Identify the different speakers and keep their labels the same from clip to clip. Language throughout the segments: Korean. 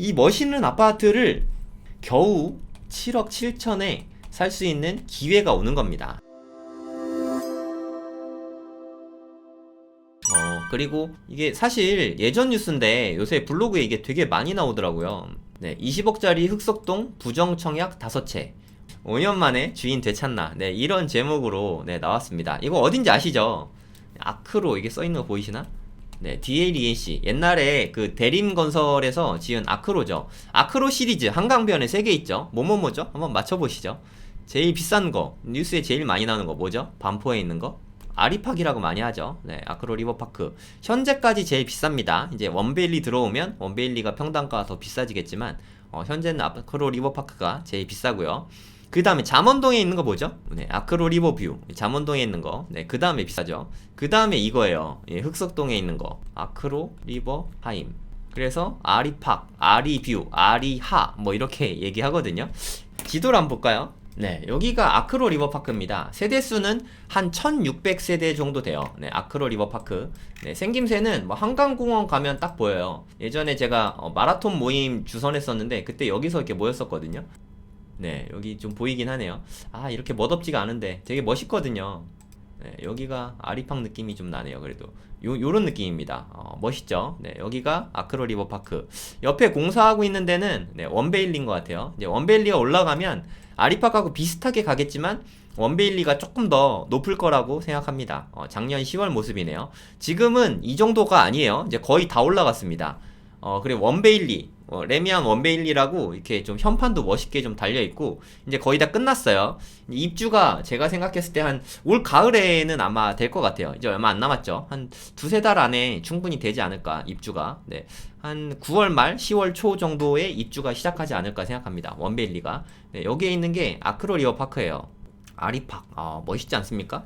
Speaker 1: 이 멋있는 아파트를 겨우 7억 7천에 살 수 있는 기회가 오는 겁니다. 어, 그리고 이게 사실 예전 뉴스인데 요새 블로그에 이게 되게 많이 나오더라고요. 네, 20억짜리 흑석동 부정청약 5채. 5년 만에 주인 되찾나. 네, 이런 제목으로 네, 나왔습니다. 이거 어딘지 아시죠? 아크로 이게 써 있는 거 보이시나? 네, DLENC. 옛날에 그 대림건설에서 지은 아크로죠. 아크로 시리즈 한강변에 3개 있죠. 뭐뭐뭐죠? 한번 맞춰보시죠. 제일 비싼 거, 뉴스에 제일 많이 나오는 거 뭐죠? 반포에 있는 거? 아리팍이라고 많이 하죠. 네, 아크로 리버파크. 현재까지 제일 비쌉니다. 이제 원베일리 들어오면 원베일리가 평당가가 더 비싸지겠지만, 어, 현재는 아크로 리버파크가 제일 비싸고요. 그 다음에 잠원동에 있는 거 뭐죠? 네, 아크로 리버뷰. 잠원동에 있는 거. 네, 그 다음에 비싸죠. 그 다음에 이거예요. 예, 흑석동에 있는 거. 아크로 리버 하임. 그래서 아리팍, 아리뷰, 아리하 뭐 이렇게 얘기하거든요. 지도를 한번 볼까요? 네, 여기가 아크로 리버파크입니다. 세대수는 한 1600세대 정도 돼요. 네, 아크로 리버파크. 네, 생김새는 뭐 한강공원 가면 딱 보여요. 예전에 제가 어, 마라톤 모임 주선했었는데 그때 여기서 이렇게 모였었거든요. 네, 여기 좀 보이긴 하네요. 아, 이렇게 멋없지가 않은데 되게 멋있거든요. 네, 여기가 아리팍 느낌이 좀 나네요. 그래도 요 요런 느낌입니다. 어, 멋있죠? 네, 여기가 아크로 리버파크. 옆에 공사하고 있는 데는 네, 원베일리인 것 같아요. 이제 원베일리가 올라가면 아리팍하고 비슷하게 가겠지만 원베일리가 조금 더 높을 거라고 생각합니다. 어, 작년 10월 모습이네요. 지금은 이 정도가 아니에요. 이제 거의 다 올라갔습니다. 어, 그리고 원베일리, 어, 레미안 원베일리라고 이렇게 좀 현판도 멋있게 좀 달려 있고 이제 거의 다 끝났어요. 입주가 제가 생각했을 때 한 올 가을에는 아마 될 것 같아요. 이제 얼마 안 남았죠. 한 두세 달 안에 충분히 되지 않을까 입주가. 네. 한 9월 말, 10월 초 정도에 입주가 시작하지 않을까 생각합니다. 원베일리가. 네, 여기에 있는 게 아크로 리어 파크예요. 아리팍. 아, 멋있지 않습니까?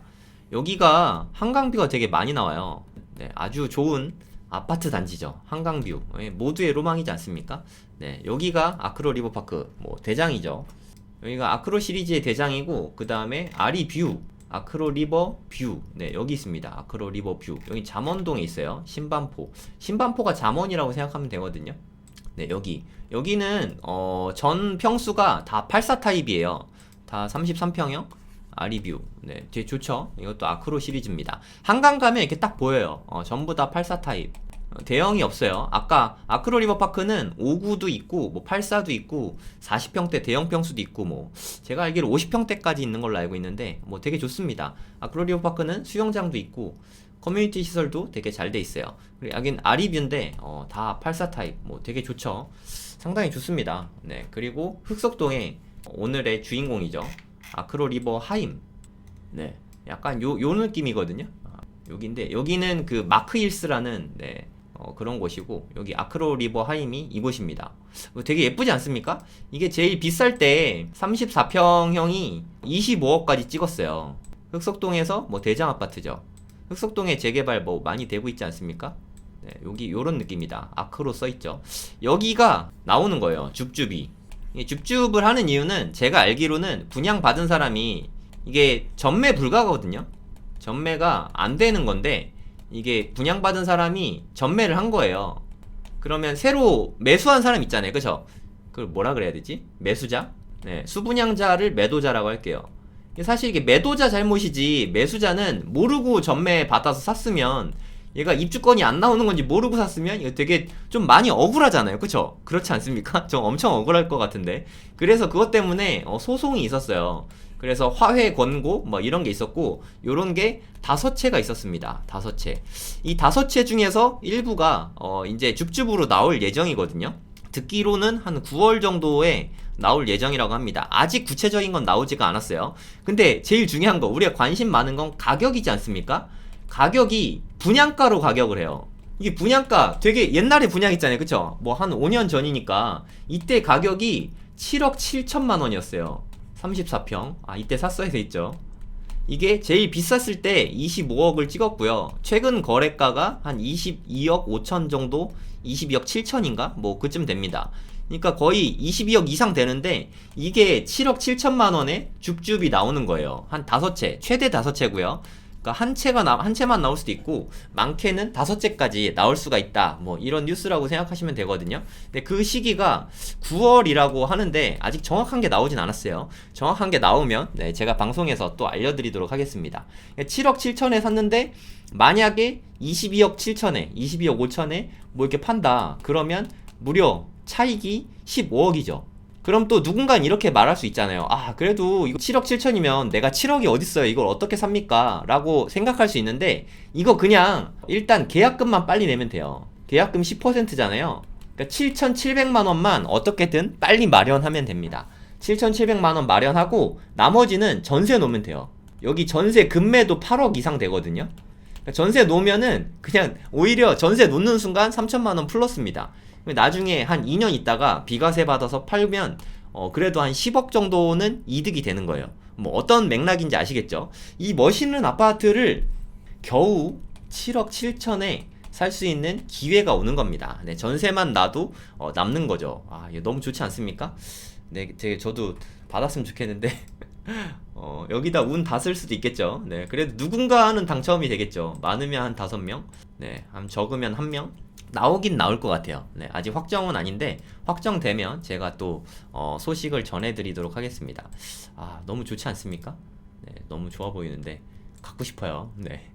Speaker 1: 여기가 한강뷰가 되게 많이 나와요. 네, 아주 좋은 아파트 단지죠. 한강뷰. 예, 모두의 로망이지 않습니까? 네, 여기가 아크로 리버파크 뭐 대장이죠. 여기가 아크로 시리즈의 대장이고 그 다음에 아리뷰 아크로 리버 뷰. 네, 여기 있습니다. 아크로 리버 뷰. 여기 잠원동에 있어요. 신반포. 신반포가 잠원이라고 생각하면 되거든요. 네, 여기. 여기는 어, 전 평수가 다 84 타입이에요. 다 33평형. 아리뷰. 네, 되게 좋죠. 이것도 아크로 시리즈입니다. 한강 가면 이렇게 딱 보여요. 어, 전부 다 84 타입. 어, 대형이 없어요. 아까 아크로 리버파크는 59도 있고 뭐 84도 있고 40평대 대형 평수도 있고 뭐 제가 알기로 50평대까지 있는 걸로 알고 있는데 뭐 되게 좋습니다. 아크로 리버파크는 수영장도 있고 커뮤니티 시설도 되게 잘 돼 있어요. 그리고 여긴 아리뷰인데 어, 다 84 타입 뭐 되게 좋죠. 상당히 좋습니다. 네 그리고 흑석동에 오늘의 주인공이죠. 아크로 리버 하임. 네 약간 요 요 느낌이거든요. 아, 여기인데 여기는 그 마크 힐스라는 네, 어, 그런 곳이고 여기 아크로 리버 하임이 이곳입니다. 어, 되게 예쁘지 않습니까? 이게 제일 비쌀 때 34평형이 25억까지 찍었어요. 흑석동에서 뭐 대장 아파트죠. 흑석동에 재개발 뭐 많이 되고 있지 않습니까? 네, 여기 요런 느낌이다. 아크로 써 있죠. 여기가 나오는 거예요. 줍줍이. 이 줍줍을 하는 이유는 제가 알기로는 분양 받은 사람이 이게 전매 불가거든요. 전매가 안 되는 건데 이게 분양받은 사람이 전매를 한 거예요. 그러면 새로 매수한 사람 있잖아요. 그죠? 그걸 뭐라 그래야 되지? 매수자? 네, 수분양자를 매도자라고 할게요. 사실 이게 매도자 잘못이지 매수자는 모르고 전매 받아서 샀으면 얘가 입주권이 안 나오는 건지 모르고 샀으면 이거 되게 좀 많이 억울하잖아요. 그쵸? 그렇지 않습니까? 좀 엄청 억울할 것 같은데. 그래서 그것 때문에 어, 소송이 있었어요. 그래서 화훼 권고 뭐 이런 게 있었고 요런 게 다섯 채가 있었습니다. 다섯 채. 이 다섯 채 중에서 일부가 어 이제 줍줍으로 나올 예정이거든요. 듣기로는 한 9월 정도에 나올 예정이라고 합니다. 아직 구체적인 건 나오지가 않았어요. 근데 제일 중요한 거 우리가 관심 많은 건 가격이지 않습니까? 가격이 분양가로 가격을 해요. 이게 분양가 되게 옛날에 분양 있잖아요. 그쵸? 뭐 한 5년 전이니까 이때 가격이 7억 7천만 원이었어요. 34평. 아, 이때 샀어야 돼 있죠. 이게 제일 비쌌을 때 25억을 찍었고요. 최근 거래가가 한 22억 5천 정도, 22억 7천인가? 뭐 그쯤 됩니다. 그러니까 거의 22억 이상 되는데 이게 7억 7천만 원에 줍줍이 나오는 거예요. 한 다섯 채, 최대 다섯 채고요. 그러니까 한 채가 나, 한 채만 나올 수도 있고 많게는 다섯 채까지 나올 수가 있다. 뭐 이런 뉴스라고 생각하시면 되거든요. 근데 그 시기가 9월이라고 하는데 아직 정확한 게 나오진 않았어요. 정확한 게 나오면 네, 제가 방송에서 또 알려드리도록 하겠습니다. 7억 7천에 샀는데 만약에 22억 7천에, 22억 5천에 뭐 이렇게 판다. 그러면 무려 차익이 15억이죠. 그럼 또 누군가는 이렇게 말할 수 있잖아요. 아, 그래도 이거 7억 7천이면 내가 7억이 어딨어요. 이걸 어떻게 삽니까? 라고 생각할 수 있는데, 이거 그냥 일단 계약금만 빨리 내면 돼요. 계약금 10%잖아요. 그러니까 7,700만 원만 어떻게든 빨리 마련하면 됩니다. 7,700만 원 마련하고 나머지는 전세 놓으면 돼요. 여기 전세 금매도 8억 이상 되거든요. 그러니까 전세 놓으면은 그냥 오히려 전세 놓는 순간 3천만 원 플러스입니다. 나중에 한 2년 있다가 비과세 받아서 팔면 어 그래도 한 10억 정도는 이득이 되는 거예요. 뭐 어떤 맥락인지 아시겠죠? 이 멋있는 아파트를 겨우 7억 7천에 살 수 있는 기회가 오는 겁니다. 네, 전세만 놔도 어, 남는 거죠. 아, 너무 좋지 않습니까? 네, 되게 저도 받았으면 좋겠는데 어, 여기다 운 다 쓸 수도 있겠죠. 네, 그래도 누군가는 당첨이 되겠죠. 많으면 한 다섯 명, 네, 한 적으면 한 명. 나오긴 나올 것 같아요. 네, 아직 확정은 아닌데 확정되면 제가 또 어, 소식을 전해드리도록 하겠습니다. 아, 너무 좋지 않습니까? 네, 너무 좋아 보이는데 갖고 싶어요. 네.